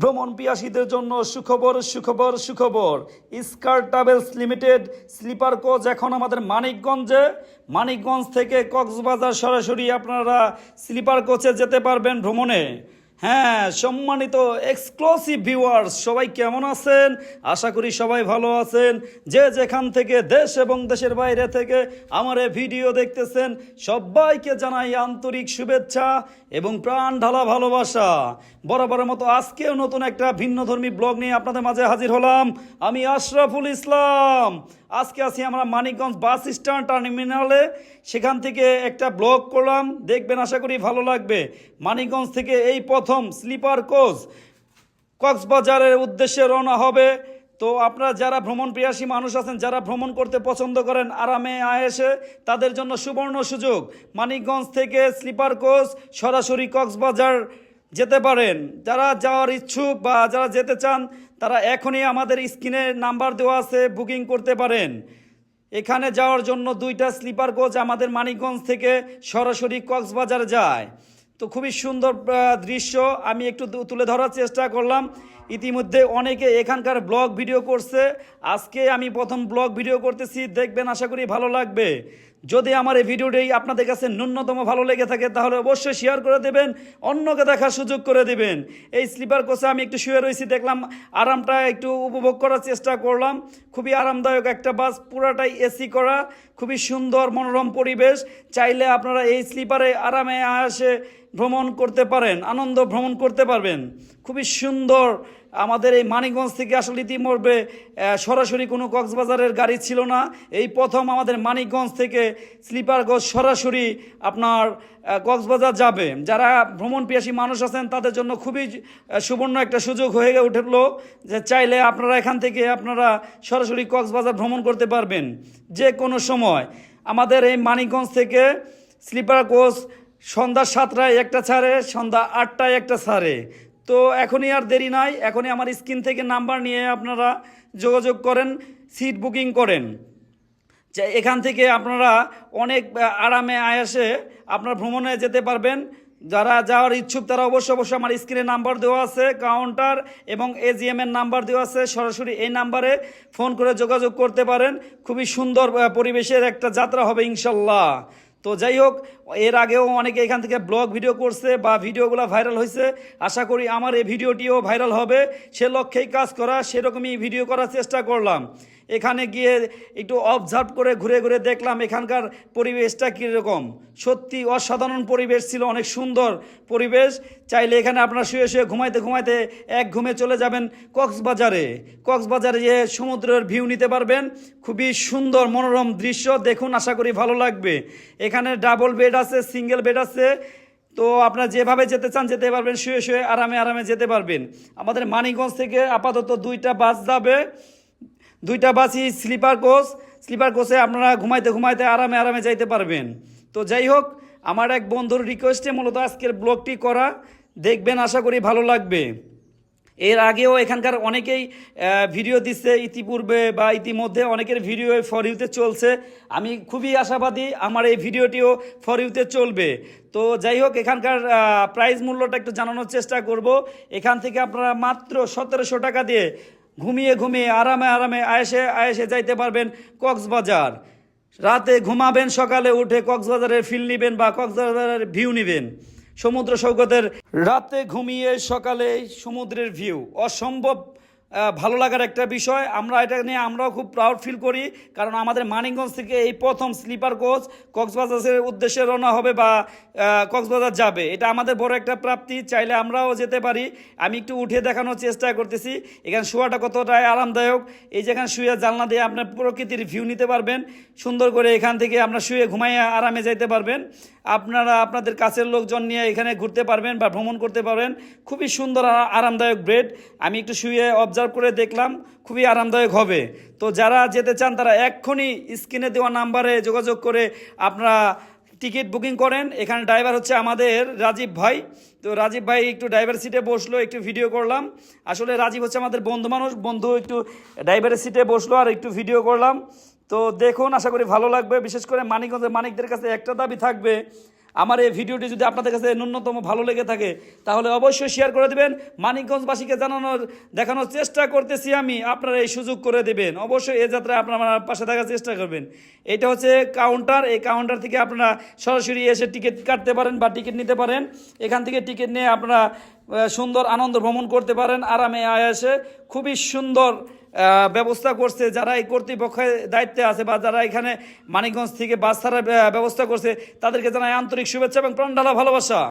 ভ্রমণ পিয়াসীদের জন্য সুখবর সুখবর সুখবর। Scar Travels Limited, sleeper coach এখন আমাদের মানিকগঞ্জে। মানিকগঞ্জ থেকে কক্সবাজার সরাসরি আপনারা স্লিপার কোচে যেতে পারবেন ভ্রমণে। হ্যাঁ সম্মানিত এক্সক্লুসিভ ভিউয়ার্স সবাই কেমন আছেন? আশা করি সবাই ভালো আছেন। যে যেখান থেকে দেশ এবং দেশের বাইরে থেকে আমার এই ভিডিও দেখতেছেন, সবাইকে জানাই আন্তরিক শুভেচ্ছা এবং প্রাণ ঢালা ভালোবাসা। বরাবরের মতো আজকেও নতুন একটা ভিন্নধর্মী ব্লগ নিয়ে আপনাদের মাঝে হাজির হলাম। আমি আশরাফুল ইসলাম। আজকে আছি আমরা মানিকগঞ্জ বাস স্ট্যান্ড টার্মিনালে। সেখান থেকে একটা ব্লগ করলাম। দেখবেন আশা করি ভালো লাগবে। মানিকগঞ্জ থেকে এই প্রথম স্লিপার কোচ কক্সবাজারের উদ্দেশ্যে রওনা হবে। তো আপনারা যারা ভ্রমণ প্রিয়াসী মানুষ আছেন, যারা ভ্রমণ করতে পছন্দ করেন আরামে আয়েসে তাদের জন্য সুবর্ণ সুযোগ। মানিকগঞ্জ থেকে স্লিপার কোচ সরাসরি কক্সবাজার যেতে পারেন। যারা যাওয়ার ইচ্ছুক বা যারা যেতে চান, তারা এখনই আমাদের স্ক্রিনে নাম্বার দেওয়া আছে, বুকিং করতে পারেন। এখানে যাওয়ার জন্য দুইটা স্লিপার কোচ আমাদের মানিকগঞ্জ থেকে সরাসরি কক্সবাজার যায়। তো খুবই সুন্দর দৃশ্য। আমি একটু তুলে ধরার চেষ্টা করলাম। ইতিমধ্যে অনেকে এখানকার ব্লগ ভিডিও করছে। আজকে আমি প্রথম ব্লগ ভিডিও করতেছি, দেখবেন আশা করি ভালো লাগবে। যদি আমার এই ভিডিওটি আপনাদের কাছে ন্যূনতম ভালো লেগে থাকে, তাহলে অবশ্যই শেয়ার করে দেবেন, অন্যকে দেখার সুযোগ করে দেবেন। এই স্লিপার কোচে আমি একটু শুয়ে রয়েছি, দেখলাম আরামটা একটু উপভোগ করার চেষ্টা করলাম। খুবই আরামদায়ক একটা বাস, পুরাটাই এসি করা, খুবই সুন্দর মনোরম পরিবেশ। চাইলে আপনারা এই স্লিপারে আরামে আসে ভ্রমণ করতে পারেন, আনন্দ ভ্রমণ করতে পারবেন। খুবই সুন্দর আমাদের এই মানিকগঞ্জ থেকে আসলে ইতিমধ্যে সরাসরি কোনো কক্সবাজারের গাড়ি ছিল না। এই প্রথম আমাদের মানিকগঞ্জ থেকে স্লিপার কোচ সরাসরি আপনার কক্সবাজার যাবে। যারা ভ্রমণ পিয়াসী মানুষ আছেন, তাদের জন্য খুবই সুবর্ণ একটা সুযোগ হয়ে উঠল যে চাইলে আপনারা এখান থেকে আপনারা সরাসরি কক্সবাজার ভ্রমণ করতে পারবেন যে কোনো সময়। আমাদের এই মানিকগঞ্জ থেকে স্লিপার কোচ সন্ধ্যা সাতটায় একটা ছাড়ে, সন্ধ্যা আটটায় একটা ছাড়ে। তো এখনই আর দেরি নাই, এখনই আমার স্ক্রিন থেকে নাম্বার নিয়ে আপনারা যোগাযোগ করেন, সিট বুকিং করেন। এখান থেকে আপনারা অনেক আরামে, আয়াসে আপনার ভ্রমণে যেতে পারবেন। যারা যাওয়ার ইচ্ছুক তারা অবশ্যই অবশ্যই আমার স্ক্রিনে নাম্বার দেওয়া আছে, কাউন্টার এবং এজিএম এর নাম্বার দেওয়া আছে। সরাসরি এই নাম্বারে ফোন করে যোগাযোগ করতে পারেন। খুবই সুন্দর পরিবেশের একটা যাত্রা হবে ইনশাল্লাহ। তো যাই হোক, এর আগেও অনেকে এখান থেকে ব্লগ ভিডিও করছে বা ভিডিওগুলো ভাইরাল হয়েছে। আশা করি আমার এই ভিডিওটিও ভাইরাল হবে। সে লক্ষ্যেই কাজ করা, সেরকমই ভিডিও করার চেষ্টা করলাম। এখানে গিয়ে একটু অবজার্ভ করে ঘুরে ঘুরে দেখলাম এখানকার পরিবেশটা কীরকম। সত্যি অসাধারণ পরিবেশ ছিল, অনেক সুন্দর পরিবেশ। চাইলে এখানে আপনারা শুয়ে শুয়ে ঘুমাইতে ঘুমাইতে এক ঘুমে চলে যাবেন কক্সবাজারে। কক্সবাজারে যে সমুদ্রের ভিউ নিতে পারবেন। খুবই সুন্দর মনোরম দৃশ্য, দেখুন, আশা করি ভালো লাগবে। এখানে ডাবল বেড আছে সিঙ্গেল বেড আছে। তো আপনারা যেভাবে যেতে চান যেতে পারবেন, শুয়ে শুয়ে আরামে আরামে যেতে পারবেন। আমাদের মানিকগঞ্জ থেকে আপাতত দুইটা বাস যাবে। দুইটা বাসই স্লিপার কোচ, স্লিপার কোচে আপনারা ঘুমাইতে ঘুমাইতে আরামে আরামে যাইতে পারবেন। তো যাই হোক, আমার এক বন্ধুর রিকোয়েস্টে মূলত আজকের ব্লগটি করা। দেখবেন, আশা করি ভালো লাগবে। এর আগেও এখানকার অনেকেই ভিডিও দিচ্ছে। ইতিপূর্বে বা ইতিমধ্যে অনেকের ভিডিও ফর ইউতে চলছে। আমি খুবই আশাবাদী আমার এই ভিডিওটিও ফর ইউতে চলবে। তো যাই হোক, এখানকার প্রাইস মূল্যটা একটু জানানোর চেষ্টা করব। এখান থেকে আপনারা মাত্র সতেরোশো টাকা দিয়ে ঘুমিয়ে ঘুমিয়ে, আরামে আরামে আয়েসে আয়েসে যাইতে পারবেন কক্সবাজার। রাতে ঘুমাবেন সকালে উঠে কক্সবাজারের ফিল নিবেন বা কক্সবাজারের ভিউ নিবেন। সমুদ্র সৈকতের রাতে ঘুমিয়ে সকালে সমুদ্রের ভিউ অসম্ভব ভালো লাগার একটা বিষয়। আমরা এটা নিয়ে আমরাও খুব প্রাউড ফিল করি, কারণ আমাদের মানিকগঞ্জ থেকে এই প্রথম স্লিপার কোচ কক্সবাজারের উদ্দেশ্যে রওনা হবে বা কক্সবাজার যাবে। এটা আমাদের বড় একটা প্রাপ্তি, চাইলে আমরাও যেতে পারি। আমি একটু উঠে দেখানোর চেষ্টা করতেছি। এখানে শোয়াটা কতটাই আরামদায়ক। এই যেখানে শুয়ে জানলা দিয়ে আপনার প্রকৃতির ভিউ নিতে পারবেন। সুন্দর করে এখান থেকে আপনার শুয়ে ঘুমাইয়ে আরামে যাইতে পারবেন। আপনারা, আপনাদের কাছের লোকজন নিয়ে এখানে ঘুরতে পারবেন বা ভ্রমণ করতে পারবেন। খুবই সুন্দর আরামদায়ক ব্রেড আমি একটু শুয়ে অবজার্ভ করে দেখলাম খুবই আরামদায়ক হবে। তো যারা যেতে চান তারা এক্ষুনি স্ক্রিনে দেওয়া নাম্বারে যোগাযোগ করে আপনারা টিকিট বুকিং করেন। এখানে ড্রাইভার হচ্ছে আমাদের রাজীব ভাই। তো রাজীব ভাই একটু ড্রাইভার সিটে বসল, একটু ভিডিও করলাম। আসলে রাজীব হচ্ছে আমাদের বন্ধু মানুষ, বন্ধু একটু ড্রাইভারের সিটে বসল আর একটু ভিডিও করলাম। তো দেখুন, আশা করি ভালো লাগবে। বিশেষ করে মানিকগঞ্জের মানিকদের কাছে একটা দাবি থাকবে আমার এই ভিডিওটি যদি আপনাদের কাছে ন্যূনতম ভালো লেগে থাকে, তাহলে অবশ্যই শেয়ার করে দেবেন। মানিকগঞ্জবাসীকে জানানোর, দেখানোর চেষ্টা করতেছি আমি। আপনারা এই সুযোগ করে দেবেন। অবশ্যই এ যাত্রায় আপনারা পাশে থাকার চেষ্টা করবেন। এটা হচ্ছে কাউন্টার এই কাউন্টার থেকে আপনারা সরাসরি এসে টিকিট কাটতে পারেন বা টিকিট নিতে পারেন। এখান থেকে টিকিট নিয়ে আপনারা সুন্দর আনন্দ ভ্রমণ করতে পারেন। আরামে আয়াসে। খুবই সুন্দর ব্যবস্থা করছে, যারা এই কর্তৃপক্ষের দায়িত্বে আছে বা যারা এখানে মানিকগঞ্জ থেকে বাস ছাড়ার ব্যবস্থা করছে, তাদেরকে জানাই আন্তরিক শুভেচ্ছা এবং প্রাণঢালা ভালোবাসা।